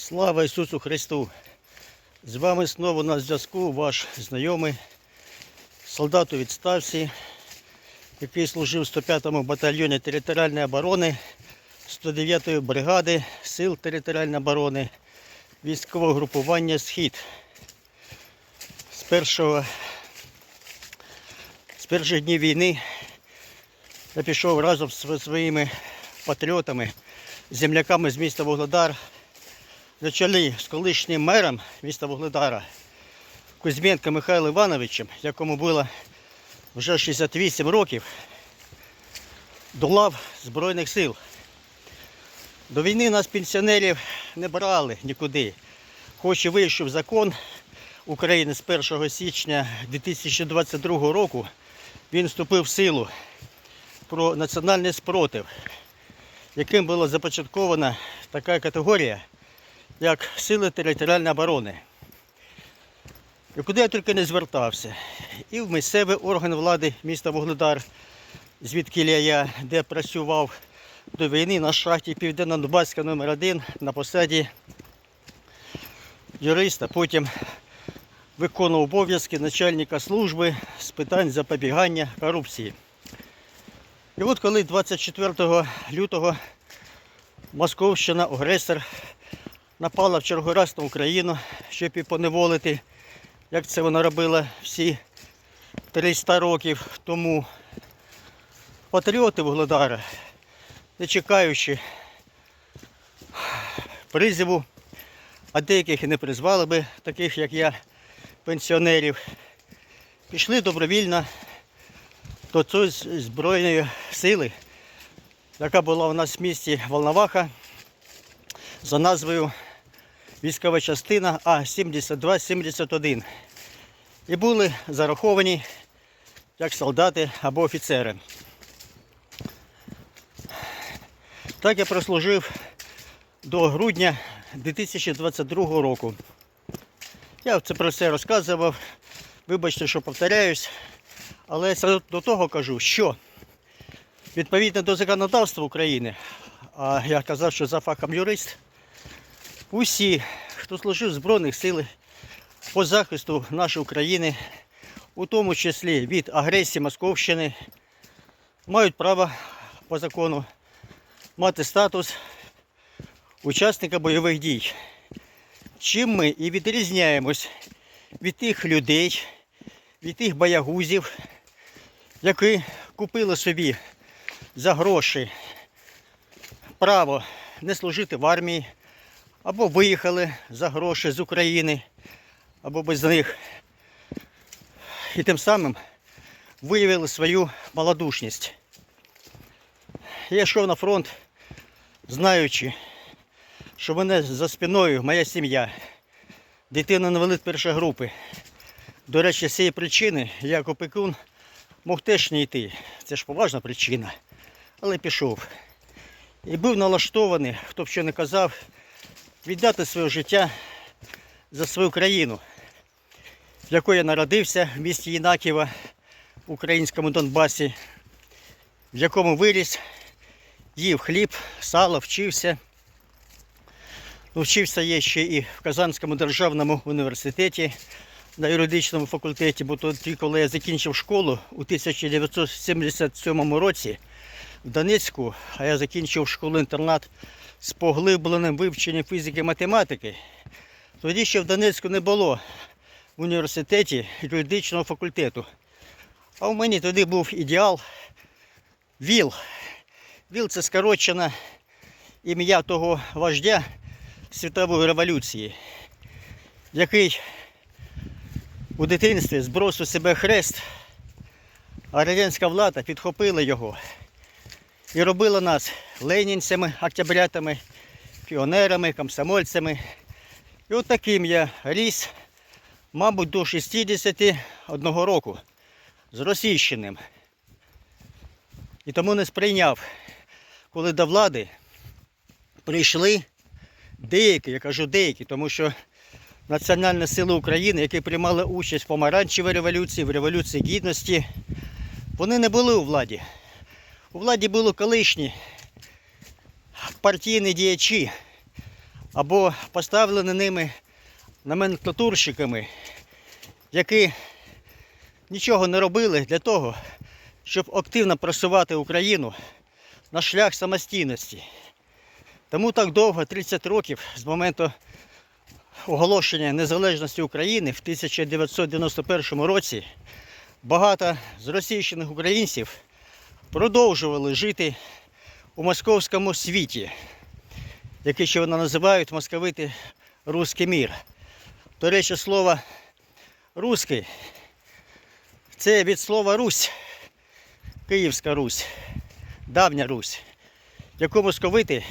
Слава Ісусу Христу! З вами знову на зв'язку ваш знайомий солдат у відставці, який служив в 105-му батальйоні територіальної оборони 109-ї бригади Сил територіальної оборони військового групування Схід. З першого з перших днів війни я пішов разом зі своїми патріотами, земляками з міста Вугледар на чолі з колишнім мером міста Вугледара Кузьменко Михайлом Івановичем, якому було вже 68 років, до лав Збройних сил. До війни нас пенсіонерів не брали нікуди. Хоч і вийшов закон України з 1 січня 2022 року, він вступив в силу про національний спротив, яким була започаткована така категорія, як Сили територіальної оборони. І куди я тільки не звертався. І в місцевий орган влади міста Вугледар, звідки я де працював до війни на шахті Південно-Дубацька номер 1 на посаді юриста, потім виконував обов'язки начальника служби з питань запобігання корупції. І от коли 24 лютого Московщина, агресор, напала в черговий раз на Україну, щоб і поневолити, як це вона робила всі 300 років тому. Патріоти Вугледара, не чекаючи призиву, а деяких і не призвали би, таких як я, пенсіонерів, пішли добровільно до цієї збройної сили, яка була у нас в місті Волноваха за назвою військова частина А-72-71. І були зараховані як солдати або офіцери. Так я прослужив до грудня 2022 року. Я це про це розказував. Вибачте, що повторяюсь, але до того кажу, що відповідно до законодавства України, а я казав, що за фахом юрист, усі, хто служив в Збройних силах по захисту нашої України, у тому числі від агресії Московщини, мають право по закону мати статус учасника бойових дій. Чим ми і відрізняємось від тих людей, від тих боягузів, які купили собі за гроші право не служити в армії, або виїхали за гроші з України, або без них. І тим самим виявили свою малодушність. Я йшов на фронт, знаючи, що мене за спиною моя сім'я, дитина інвалид першої групи. До речі, з цієї причини я як опекун мог теж не йти. Це ж поважна причина. Але пішов. І був налаштований, хто б що не казав, віддати своє життя за свою країну, в якої я народився в місті Єнаківа, в українському Донбасі, в якому виріс, їв хліб, сало, вчився. Вчився я ще і в Казанському державному університеті на юридичному факультеті, бо тоді, коли я закінчив школу у 1977 році в Донецьку, а я закінчив школу-інтернат з поглибленим вивченням фізики і математики, тоді ще в Донецьку не було в університеті юридичного факультету. А у мене тоді був ідеал ВІЛ. ВІЛ це скорочене ім'я того вождя світової революції, який у дитинстві збросив себе хрест, а радянська влада підхопила його і робила нас ленінцями, октябрятами, піонерами, комсомольцями. І от таким я ріс, мабуть, до 61 року з російщиним. І тому не сприйняв, коли до влади прийшли деякі, я кажу деякі, тому що Національні сили України, які приймали участь в помаранчевій революції, в революції гідності, вони не були у владі. У владі були колишні партійні діячі, або поставлені ними номенклатурщиками, які нічого не робили для того, щоб активно просувати Україну на шлях самостійності. Тому так довго, 30 років з моменту оголошення незалежності України в 1991 році, багато зросійщених українців продовжували жити у московському світі, який ще вони називають московити русський мір. До речі, слово русський це від слова Русь, Київська Русь, давня Русь, яку московити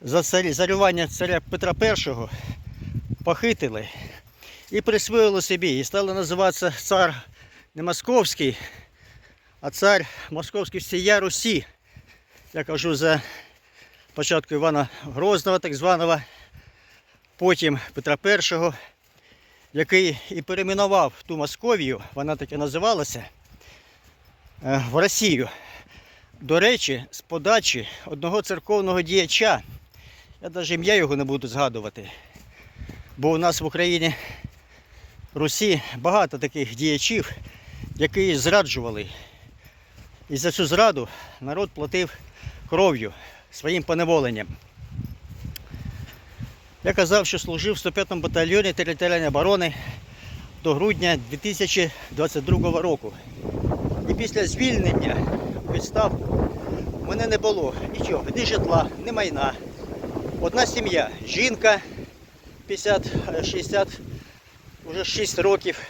за царювання царя Петра І похитили і присвоїли собі, і стали називатися цар не московський, а цар московський всія Русі. Я кажу за початку Івана Грозного, так званого, потім Петра І, який і перейменував ту Московію, вона так і називалася, е, в Росію. До речі, з подачі одного церковного діяча, я навіть ім'я його не буду згадувати, бо у нас в Україні Русі багато таких діячів, які зраджували. І за цю зраду народ платив кров'ю своїм поневоленням. Я казав, що служив в 105-му батальйоні територіальної оборони до грудня 2022 року. І після звільнення відставку в мене не було нічого, ні житла, ні майна. Одна сім'я, жінка 50-60, вже 6 років,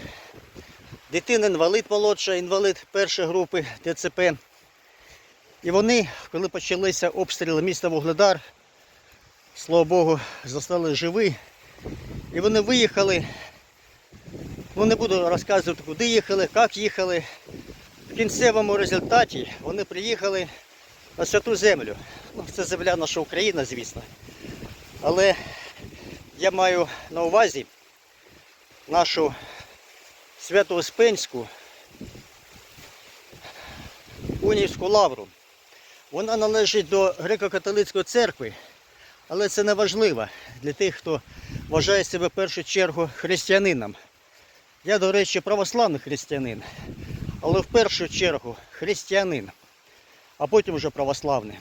дитина інвалид молодша, інвалид першої групи ДЦП. І вони, коли почалися обстріли міста Вугледар, слава Богу, застали живі. І вони виїхали. Ну не буду розказувати, куди їхали, як їхали. В кінцевому результаті вони приїхали на святу землю. Ну, це земля наша Україна, звісно. Але я маю на увазі нашу Свято-Успенську Унівську лавру. Вона належить до греко-католицької церкви, але це не важливо для тих, хто вважає себе в першу чергу християнином. Я, до речі, православний християнин, але в першу чергу християнин, а потім вже православний.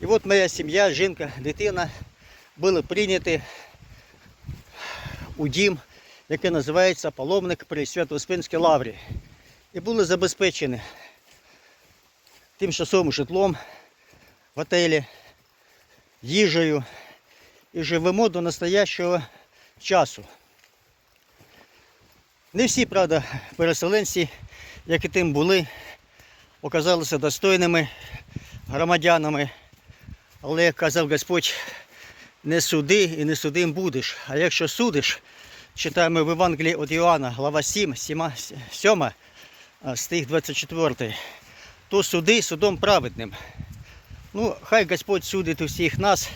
І от моя сім'я, жінка, дитина були прийняті у дім, який називається Паломник при Свято-Успенській лаврі. І були забезпечені тимчасовим житлом в отелі, їжею і живемо до настоящого часу. Не всі, правда, переселенці, які тим були, оказалися достойними громадянами. Але, як казав Господь, не суди і не судим будеш. А якщо судиш, читаємо в Євангелії від Іоанна, глава 7, 7, 7 стих 24, то суди судом праведним. Ну, хай Господь судить усіх нас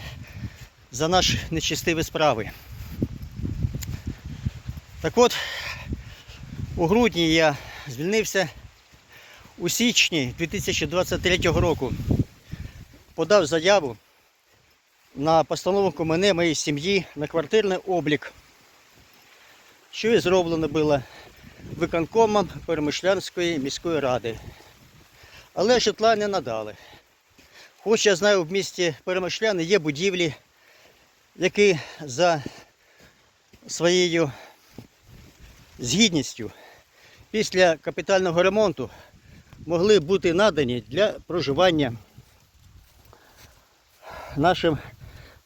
за наші нечистиві справи. Так от, у грудні я звільнився у січні 2023 року. Подав заяву на постановку мене, моєї сім'ї на квартирний облік, що і зроблено було виконкомом Перемишлянської міської ради. Але житла не надали. Хоч я знаю, в місті Перемишляни є будівлі, які за своєю згідністю після капітального ремонту могли бути надані для проживання нашим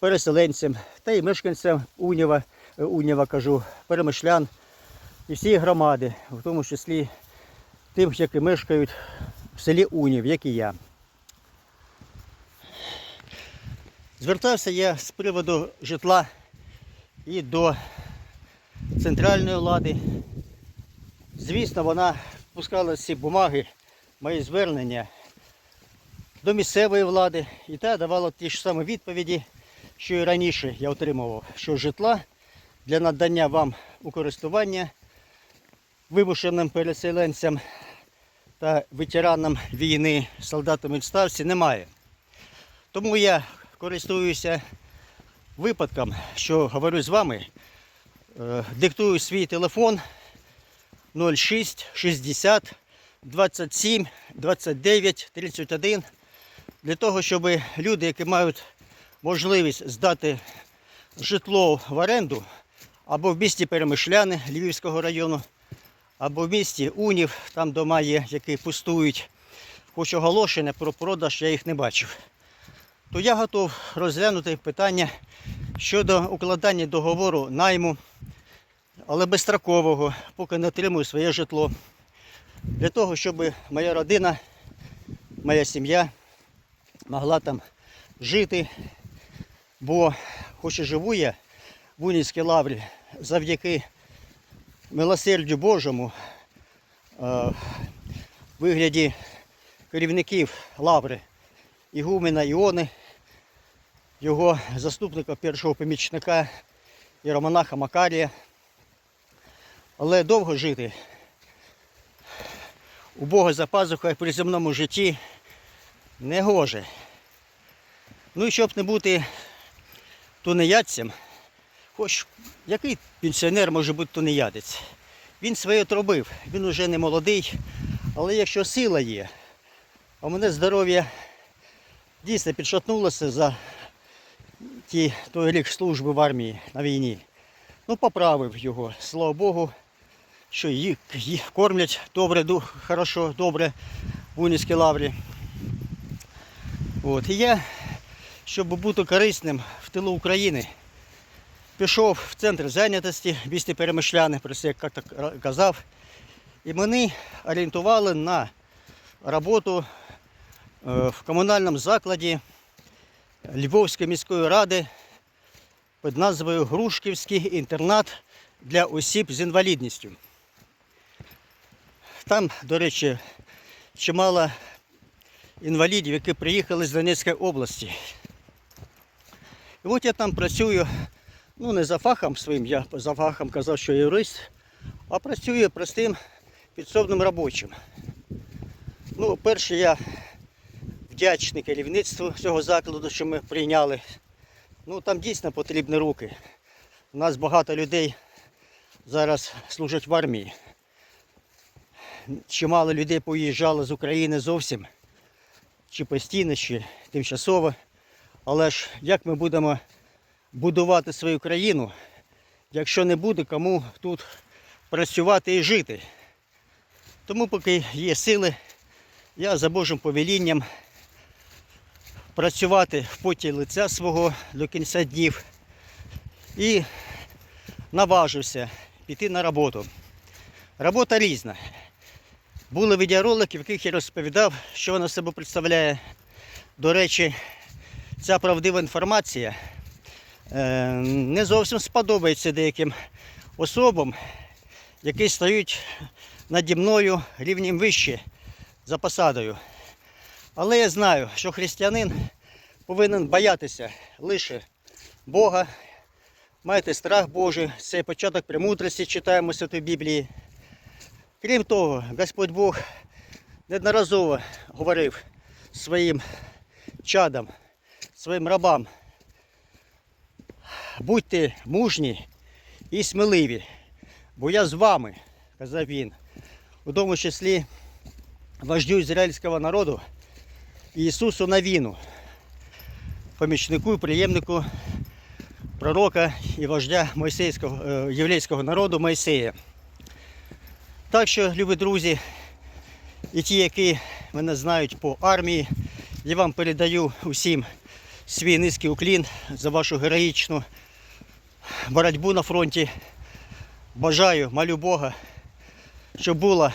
переселенцям та й мешканцям Уніва, е, Уніва кажу, перемишлян і всієї громади, в тому числі тим, які мешкають в селі Унів, як і я. Звертався я з приводу житла і до центральної влади. Звісно, вона впускала ці бумаги, мої звернення до місцевої влади і та давала ті ж самі відповіді, що і раніше я отримував, що житла для надання вам у користування вимушеним переселенцям та ветеранам війни, солдатам відставці немає. Тому я користуюся випадком, що говорю з вами. Е, Диктую свій телефон 06 60 27 29 31 для того, щоб люди, які мають можливість здати житло в оренду або в місті Перемишляни Львівського району, або в місті Унів, там дома є, які пустують, хоч оголошення про продаж, я їх не бачив. То я готов розглянути питання щодо укладання договору найму, але безстрокового, поки не отримую своє житло. Для того, щоб моя родина, моя сім'я могла там жити. Бо хоч і живу я в Унівській лаврі завдяки милосердю Божому е, в вигляді керівників лаври Ігумена Іони, його заступника першого помічника Єромонаха Макарія. Але довго жити у Бога за пазухою при земному житті не гоже. Ну і щоб не бути тунеядцем, хоч який пенсіонер може бути тунеядець? Він своє отробив, він уже не молодий, але якщо сила є, а мене здоров'я дійсно підшатнулося за ті, той рік служби в армії на війні. Ну, поправив його, слава Богу, що їх, їх кормлять добре, хорошо, добре в Унівській лаврі. От. І я, щоб бути корисним в тилу України, пішов в центр зайнятості місті Перемишляни, про це як так казав. І мене орієнтували на роботу е, в комунальному закладі Львовської міської ради під назвою Грушківський інтернат для осіб з інвалідністю. Там, до речі, чимало інвалідів, які приїхали з Донецької області. І от я там працюю, ну не за фахом своїм, я за фахом казав, що юрист, а працюю простим підсобним робочим. Ну, перше, я вдячний керівництву цього закладу, що ми прийняли. Ну там дійсно потрібні руки. У нас багато людей зараз служать в армії. Чимало людей поїжджало з України зовсім чи постійно, чи тимчасово. Але ж як ми будемо будувати свою країну, якщо не буде кому тут працювати і жити? Тому поки є сили, я за Божим повелінням працювати в поті лиця свого до кінця днів і наважився піти на роботу. Робота різна. Були відеоролики, в яких я розповідав, що вона себе представляє. До речі, ця правдива інформація не зовсім сподобається деяким особам, які стають наді мною рівнем вище за посадою. Але я знаю, що християнин повинен боятися лише Бога, мати страх Божий, це початок премудрості читаємо в Святої Біблії. Крім того, Господь Бог неодноразово говорив своїм чадам, своїм рабам. Будьте мужні і сміливі, бо я з вами, казав він, у тому числі вождю ізраїльського народу Ісусу Навіну, помічнику і приємнику пророка і вождя Мойсейського, е, єврейського народу Мойсея. Так що, любі друзі, і ті, які мене знають по армії, я вам передаю усім свій низький уклін за вашу героїчну боротьбу на фронті. Бажаю, молю Бога, щоб було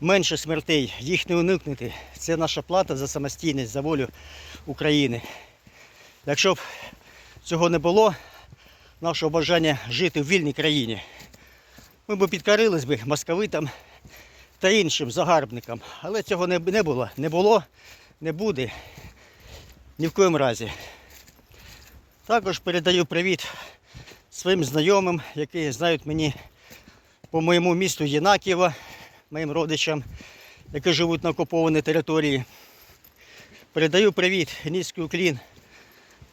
менше смертей, їх не уникнути. Це наша плата за самостійність, за волю України. Якщо б цього не було, нашого бажання жити в вільній країні, ми б підкорились би московитам та іншим загарбникам. Але цього не, було. Не було, не буде. Ні в коїм разі. Також передаю привіт своїм знайомим, які знають мені по моєму місту Єнакієва, моїм родичам, які живуть на окупованій території. Передаю привіт, низький уклін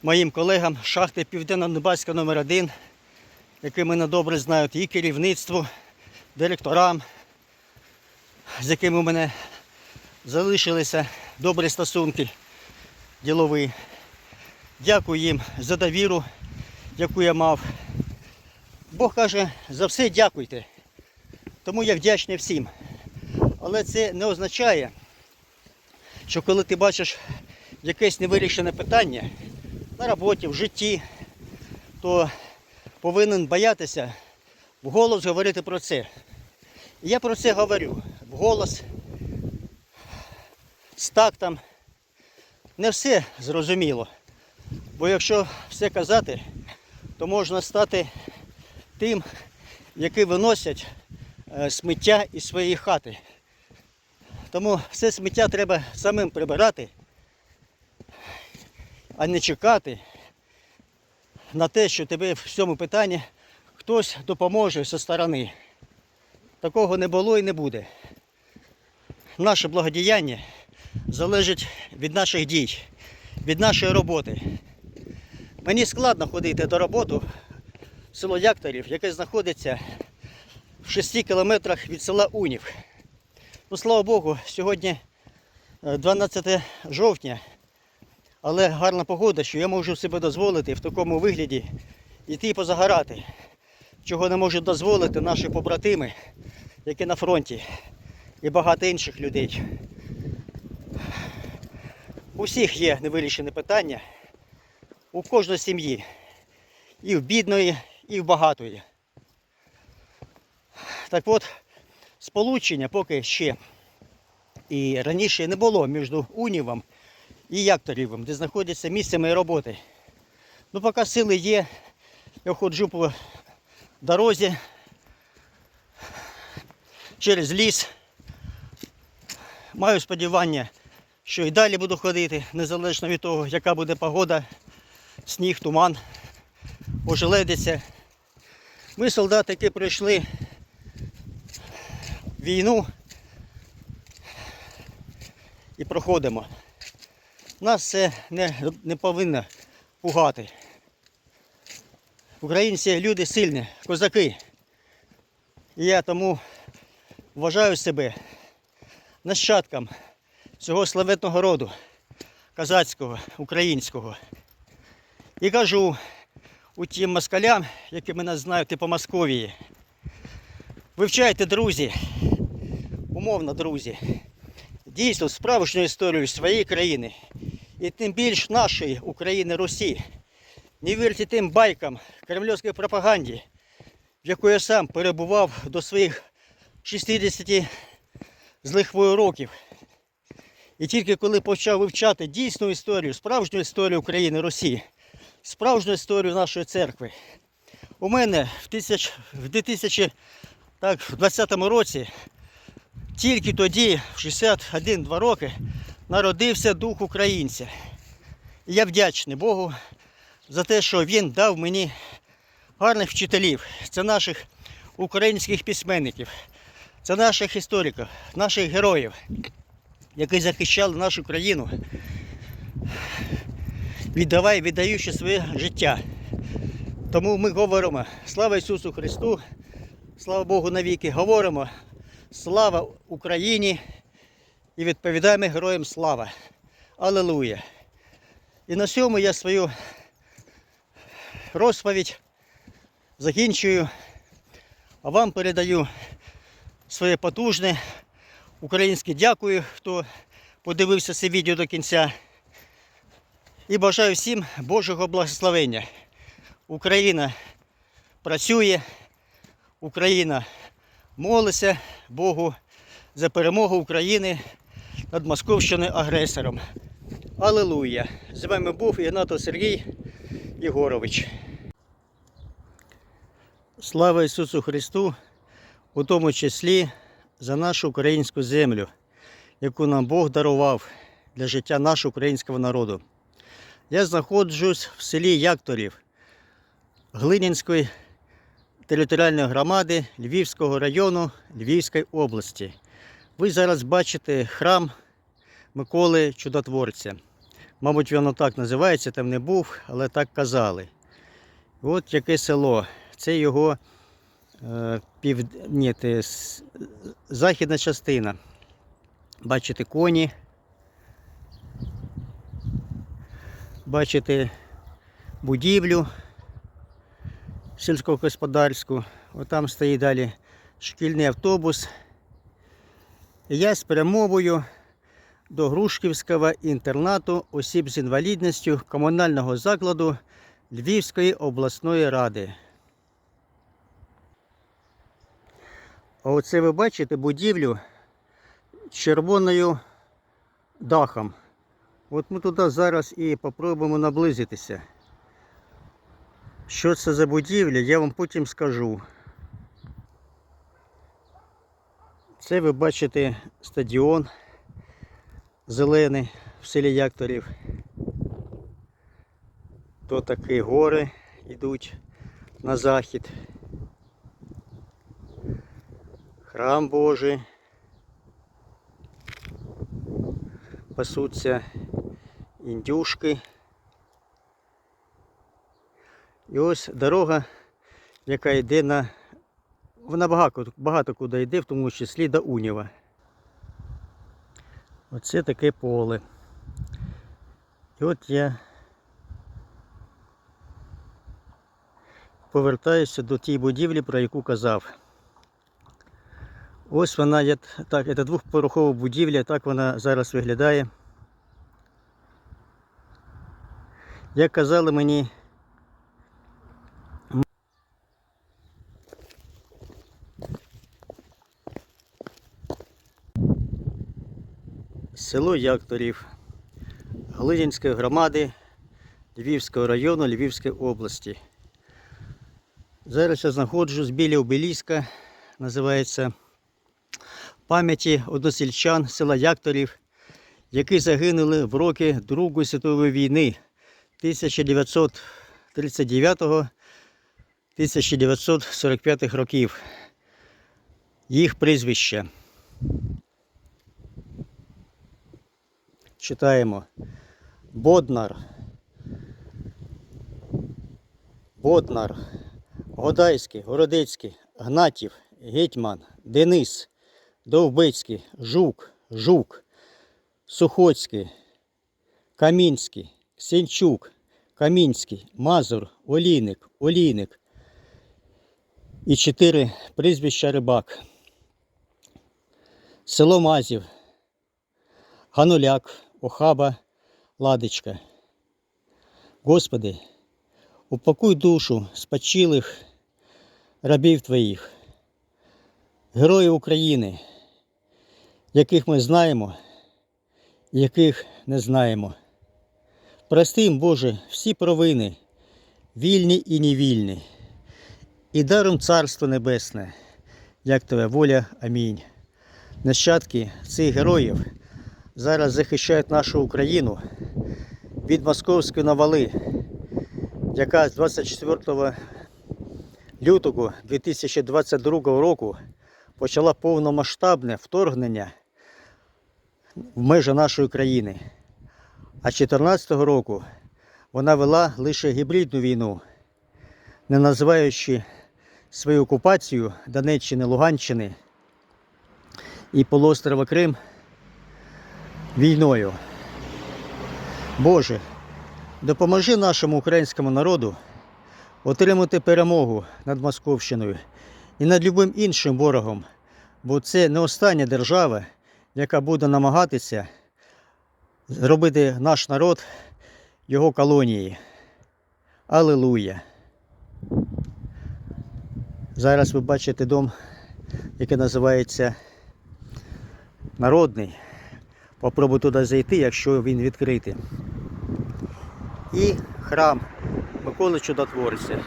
моїм колегам шахти Південно-Донбаська номер 1 які мене добре знають, і керівництву, директорам, з якими у мене залишилися добрі стосунки ділові. Дякую їм за довіру, яку я мав. Бог каже, за все дякуйте. Тому я вдячний всім. Але це не означає, що коли ти бачиш якесь невирішене питання на роботі, в житті, то повинен боятися вголос говорити про це. Я про це говорю вголос, з тактом. Не все зрозуміло. Бо якщо все казати, то можна стати тим, які виносять е, сміття із своєї хати. Тому все сміття треба самим прибирати, а не чекати на те, що тебе в цьому питанні хтось допоможе зі сторони. Такого не було і не буде. Наше благодіяння залежить від наших дій, від нашої роботи. Мені складно ходити до роботи в село Якторів, яке знаходиться в 6 кілометрах від села Унів. Ну, слава Богу, сьогодні е, 12 жовтня, але гарна погода, що я можу себе дозволити в такому вигляді йти позагорати, чого не можуть дозволити наші побратими, які на фронті, і багато інших людей. У всіх є невирішені питання, у кожної сім'ї, і в бідної, і в багатої. Так от, сполучення поки ще і раніше не було між Унівом і Якторівом, де знаходяться місце моєї роботи. Ну, поки сили є, я ходжу по дорозі через ліс. Маю сподівання, що і далі буду ходити, незалежно від того, яка буде погода, сніг, туман, ожеледиться. Ми солдати, які пройшли війну і проходимо. Нас це не, не повинно пугати. Українці люди сильні, козаки. І я тому вважаю себе нащадком цього славетного роду козацького, українського. І кажу у тим москалям, які мене знають і по Московії. Вивчайте, друзі, умовно, друзі, дійсно справжню історію своєї країни і тим більш нашої України Русі. Не вірте тим байкам кремлівської пропаганді, в яку я сам перебував до своїх 60 з лихвою років. І тільки коли почав вивчати дійсну історію, справжню історію України Росії, справжню історію нашої церкви, у мене в, тисяч, в 2020 році, тільки тоді, в 61-2 роки, народився дух українця. І я вдячний Богу за те, що він дав мені гарних вчителів. Це наших українських письменників, це наших істориків, наших героїв, які захищали нашу країну, віддавай, віддаючи своє життя. Тому ми говоримо слава Ісусу Христу, слава Богу навіки, говоримо слава Україні і відповідаємо героям слава. Аллилуйя! І на цьому я свою розповідь закінчую, а вам передаю своє потужне українське дякую, хто подивився це відео до кінця. І бажаю всім Божого благословення. Україна працює, Україна молиться Богу за перемогу України над Московщиною агресором. Аллилуйя! З вами був Ігнатов Сергій Єгорович. Слава Ісусу Христу, у тому числі за нашу українську землю, яку нам Бог дарував для життя нашого українського народу. Я знаходжусь в селі Якторів Глинянської територіальної громади Львівського району Львівської області. Ви зараз бачите храм Миколи Чудотворця. Мабуть, воно так називається, там не був, але так казали. От яке село. Це його пів... Ні, с- західна частина. Бачите коні. Бачите будівлю сільськогосподарську. Отам стоїть далі шкільний автобус. Я спрямовую до Грушківського інтернату осіб з інвалідністю комунального закладу Львівської обласної ради. А оце ви бачите будівлю з червоною дахом. От ми туди зараз і попробуємо наблизитися. Що це за будівля, я вам потім скажу. Це ви бачите стадіон зелений в селі Якторів. То такі гори йдуть на захід. Храм Божий. Пасуться індюшки. І ось дорога, яка йде на. Вона багато, багато куди йде, в тому числі до Уніва. Оце таке поле. І от я повертаюся до тієї будівлі, про яку казав. Ось вона є так, це двохпорохова будівля, так вона зараз виглядає. Як казали мені, село Якторів Глинянської громади Львівського району Львівської області. Зараз я знаходжусь біля обеліска, називається пам'яті односельчан села Якторів, які загинули в роки Другої світової війни 1939-1945 років. Їх прізвища. Читаємо. Боднар. Боднар. Годайський, Городецький, Гнатів, Гетьман, Денис, Довбицький, Жук, Жук, Сухоцький, Камінський, Сенчук, Камінський, Мазур, Олійник, Олійник. І чотири прізвища рибак. Село Мазів, Гануляк, Охаба, Ладичка. Господи, упакуй душу спочилих рабів Твоїх, героїв України, яких ми знаємо, яких не знаємо. Прости їм, Боже, всі провини, вільні і невільні, і даром Царство Небесне, як Твоя воля. Амінь. Нащадки цих героїв зараз захищають нашу Україну від московської навали, яка з 24 лютого 2022 року почала повномасштабне вторгнення в межі нашої країни. А з 2014 року вона вела лише гібридну війну, не називаючи свою окупацію Донеччини, Луганщини і полуострова Крим війною. Боже, допоможи нашому українському народу отримати перемогу над Московщиною і над любим іншим ворогом, бо це не остання держава, яка буде намагатися зробити наш народ його колонії. Алілуя! Зараз ви бачите дом, який називається Народний. Попробуй туди зайти, якщо він відкритий. І храм Миколи Чудотворця.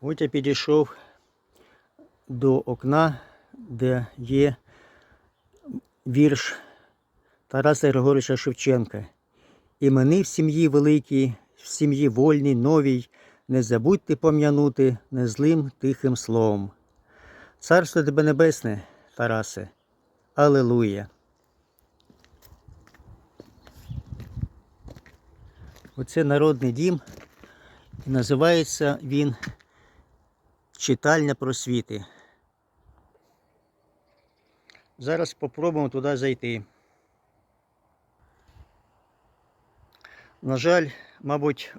От я підійшов до окна, де є вірш Тараса Григоровича Шевченка. Імени в сім'ї великій, в сім'ї вольній, новій, не забудьте пом'янути незлим тихим словом. Царство тебе небесне, Тарасе, Алилуя. Оце народний дім. І називається він Читальня просвіти. Зараз спробуємо туди зайти. На жаль, мабуть,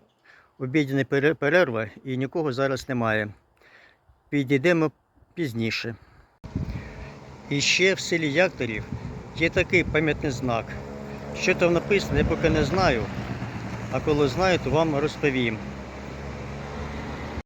обідня перерва і нікого зараз немає. Підійдемо пізніше. І ще в селі Якторів є такий пам'ятний знак. Що там написано, я поки не знаю. А коли знаю, то вам розповім.